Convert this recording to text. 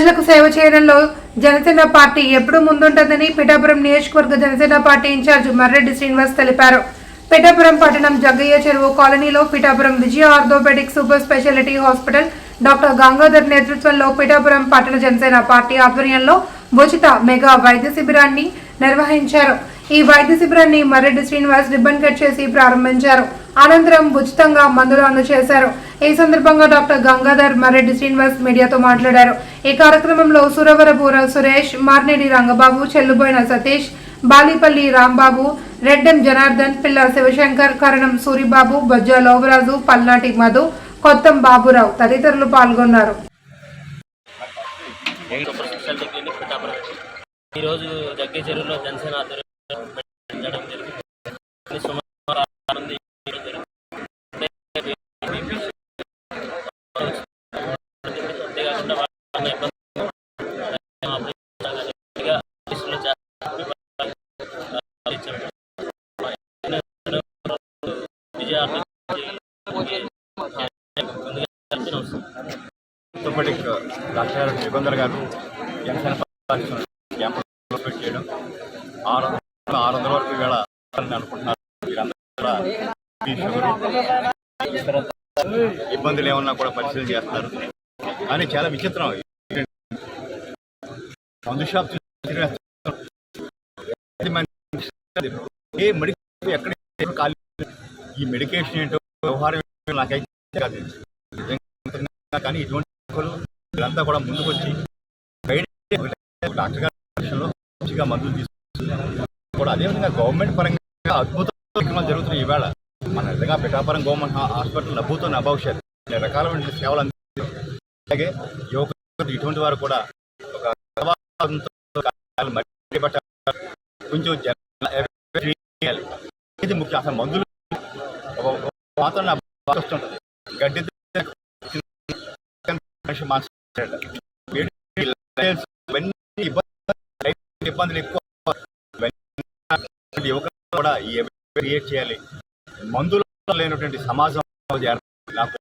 ప్రజలకు సేవ చేయడంలో జనసేన పార్టీ ఎప్పుడూ ముందుంటుందని పిఠాపురం నియోజకవర్గ జనసేన పార్టీ ఇన్ఛార్జ్ మర్రెడ్డి శ్రీనివాస్ తెలిపారు. పిఠాపురం పట్టణం జగ్గయ్య చెరువు కాలనీలో Pithapuram Vijaya orthopaedic super speciality hospital doctor Gangadhar నేతృత్వంలో పిఠాపురం పట్టణ జనసేన పార్టీ ఆధ్వర్యంలో ఉచిత మెగా వైద్య శిబిరాన్ని నిర్వహించారు. ఈ వైద్య శిబిరాన్ని మర్రెడ్డి శ్రీనివాస్ రిబ్బన్ కట్ చేసి ప్రారంభించారు. అనంతరం ఉచితంగా మందులు అందజేశారు. ఈ సందర్భంగా డాక్టర్ గంగాధర్ మర్రెడ్డి శ్రీనివాస్ మీడియాతో మాట్లాడారు. ఈ కార్యక్రమంలో సురవరపూర సురేష్ మార్నేడి రంగబాబు చెల్లుబోయిన సతీష్ బాలిపల్లి రాంబాబు రెడ్డెం జనార్దన్ పిల్ల శివశంకర్ కరణం సూరిబాబు బొజ్జా లోబరాజు పల్నాటి మధు కొత్తం బాబురావు తదితరులు పాల్గొన్నారు. ఈరోజు జగ్గే చెరువులో జనసేన ఆధ్వర్యంలో డాక్టర్ గారు యుగంధర్ గారు జనసేన పార్టీ క్యాంపు చేయడం ఆరు ఆరు వందల వరకు వేళ అనుకుంటున్నారు ఇబ్బందులు ఏమన్నా కూడా పరిశీలన చేస్తారు. కానీ చాలా విచిత్రం మందు షాప్ ఏ మెడికల్ ఎక్కడ ఖాళీ ఈ మెడికేషన్ ఏంటో వ్యవహారం నాకైతే కాదు. కానీ ఇటువంటి వీళ్ళంతా కూడా ముందుకు వచ్చి డాక్టర్ గారి మందులు తీసుకుంటున్నారు కూడా అదేవిధంగా గవర్నమెంట్ పరంగా అద్భుత కార్యక్రమాలు జరుగుతున్నాయి ఈవేళ. మన నిజంగా పిఠాపురం గవర్నమెంట్ హాస్పిటల్ నవ్వుతో భవిష్యత్ అన్ని రకాలైన సేవలు అందించారు. అలాగే యువకులు ఇటువంటి వారు కూడా ఒక మట్టి కొంచెం ఇది ముఖ్యం. అసలు మందులు మాత్రం వస్తుంటుంది గడ్డి మనిషి ఇబ్బంది- ఇబ్బందులు ఎక్కువ కూడా ఈ క్రియేట్ చేయాలి మందులు లేనటువంటి సమాజం చేయాలి. నాకు